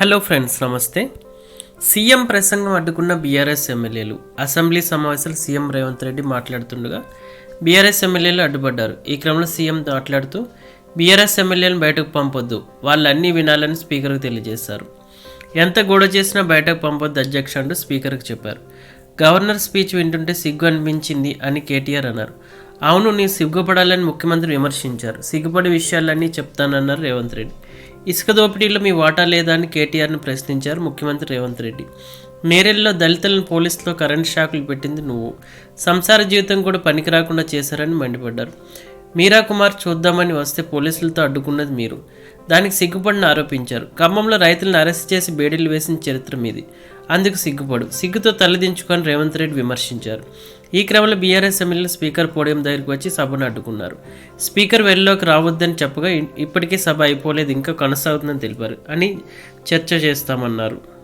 Hello friends నమస్తే. CM ప్రసంగం అడ్డుకున్న బీఆర్ఎస్ ఎమ్మెల్యేలు. అసెంబ్లీ సమావేశాలు సీఎం రేవంత్ రెడ్డి మాట్లాడుతుండగా బీఆర్ఎస్ ఎమ్మెల్యేలు అడ్డుపడ్డారు. ఈ క్రమంలో సీఎం మాట్లాడుతూ బీఆర్ఎస్ ఎమ్మెల్యేలను బయటకు పంపొద్దు. వాళ్ళు అన్నీ వినాలని స్పీకర్కు తెలియజేశారు. ఎంత గొడవ చేసినా బయటకు పంపొద్దు అధ్యక్ష అంటూ స్పీకర్కి చెప్పారు. గవర్నర్ స్పీచ్ వింటుంటే సిగ్గు అనిపించింది అని కేటీఆర్ అన్నారు. అవును నీ సిగ్గుపడాలని ముఖ్యమంత్రి విమర్శించారు. సిగ్గుపడి విషయాలన్నీ చెప్తానన్నారు రేవంత్ రెడ్డి. ఇసుక దోపిడీలో మీ వాటా లేదా అని కేటీఆర్ను ప్రశ్నించారు ముఖ్యమంత్రి రేవంత్ రెడ్డి. నేరెల్లో దళితులను పోలీసులో కరెంట్ షాకులు పెట్టింది నువ్వు. సంసార జీవితం కూడా పనికి రాకుండా చేశారని మండిపడ్డారు. మీరా కుమార్ చూద్దామని వస్తే పోలీసులతో అడ్డుకున్నది మీరు. దానికి సిగ్గుపడిన ఆరోపించారు. ఖమ్మంలో రైతులను అరెస్ట్ చేసి బేడీలు వేసిన చరిత్ర మీది. అందుకు సిగ్గుపడు. సిగ్గుతో తలదించుకొని రేవంత్ రెడ్డి విమర్శించారు. ఈ క్రమంలో బీఆర్ఎస్ ఎమ్మెల్యేలు స్పీకర్ పోడియం దగ్గరికి వచ్చి సభను అడ్డుకున్నారు. స్పీకర్ వెల్లోకి రావద్దని చెప్పగా ఇప్పటికే ఇప్పటికీ సభ అయిపోలేదు ఇంకా కొనసాగుతుందని తెలిపారు అని చర్చ చేస్తామన్నారు.